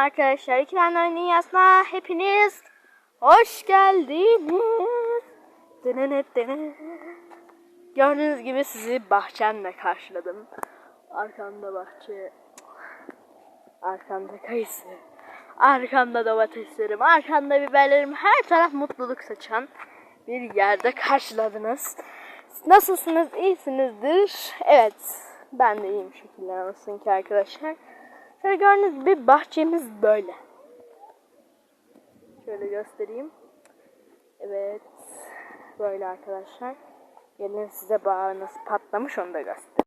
arkadaşlar. İkilenler Dünyası'na hepiniz hoş geldiniz. Denenet. Gördüğünüz gibi sizi bahçemle karşıladım. Arkamda bahçe, arkamda kayısı, arkamda domateslerim, arkamda biberlerim, her taraf mutluluk saçan bir yerde karşıladınız. Nasılsınız? İyisinizdir. Evet, ben de iyiyim şekiller olsun ki arkadaşlar. Şöyle gördüğünüz gibi bahçemiz böyle. Şöyle göstereyim. Evet, böyle arkadaşlar. Gelin size bağ nasıl patlamış onu da göstereyim.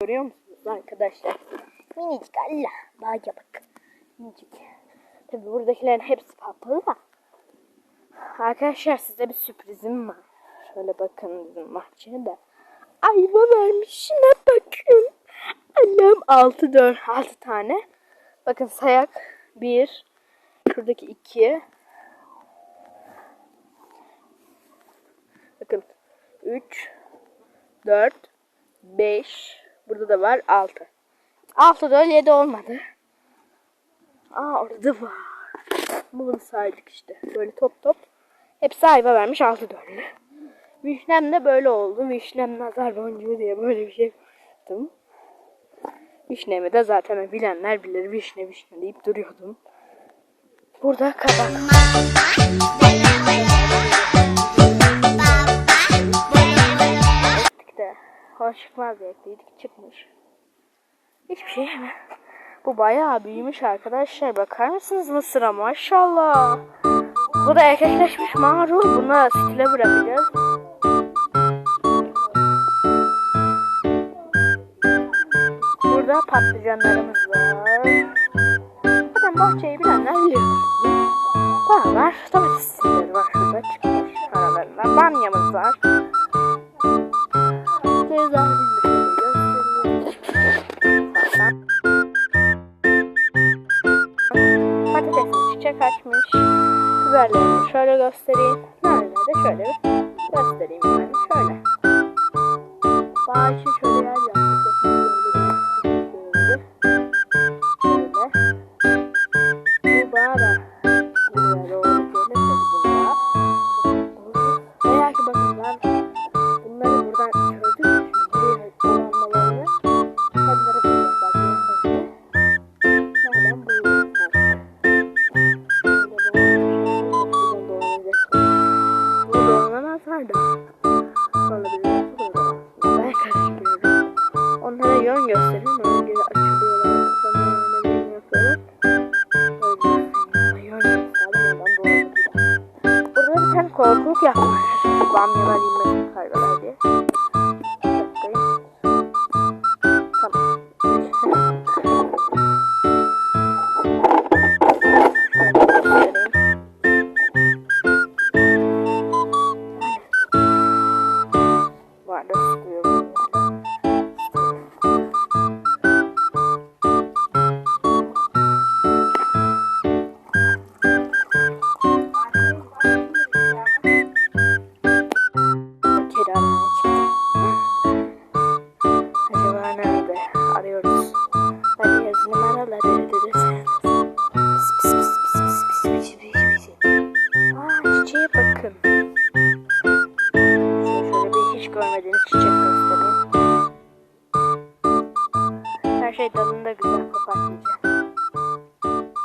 Görüyor musunuz arkadaşlar? Minicik Allah. Bağa bak. Minicik. Tabi buradakilerin hepsi patladı da. Arkadaşlar size bir sürprizim var. Şöyle bakın bizim bahçeye de. Ayva vermişine bakın. Allah'ım 6 4 6 tane. Bakın sayak 1 şuradaki 2 Bakın 3 4 5 burada da var 6. 6 da 7 olmadı. Aa orada var. Bunu saydık işte. Böyle top top. Hepsi ayva vermiş 6 dörtlü. Vişnem de böyle oldu. Vişnem nazar boncuğu diye böyle bir şey koydum. Vişnemi de zaten bilenler bilir. Vişne vişne deyip duruyordum. Burada kabak. De. Hoş çıkmaz diye ekliydik. Çıkmış. Hiçbir şey mi? Bu bayağı büyümüş arkadaşlar. Bakar mısınız mısıra maşallah. Bu da erkekleşmiş marul. Bunu stile bırakacağız. Patlıcanlarımız var. Zaten bahçeyi bilenler bilir. Var var. Domatesleri var şurada çıkmış aralarında. Bamyamız var. Zaten. Patatesin çiçek açmış. Biberlerini şöyle göstereyim. Naneleri de şöyle bir göstereyim yani. Şöyle. Bahçe bunları buradan. Şimdi buraya dolanmalarını. Bak benim böyle. Nereden bulacaklar? Bu dolanamazlar da. Sonra bir nasıl? Ben karıştırıyorum. Onlara yön gösterin. Ona göre açılıyorlar. Sonra önlerini yapıyorlar. Öyle yön. Burada bir tane korkuluk yapmış. tam nie walimy. Pis. Aa çiçeğe bakın. Size şöyle bir hiç görmediğiniz çiçek göstereyim. Her şey dalında güzel papatyaca.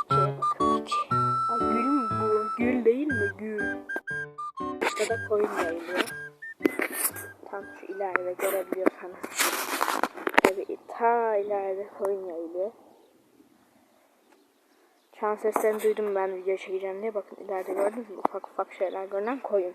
Çiçeğe bakın çiçeğe. Aa gül mü bu? Gül değil mi? Gül. Burada da koyun yayılıyor. Tam şu ileride görebiliyorsanız. Tabii ta ileride koyun yayılıyor. Çan seslerini duydum ben video çekeceğim diye. Bakın ileride gördünüz mü? Ufak ufak şeyler görünen koyun.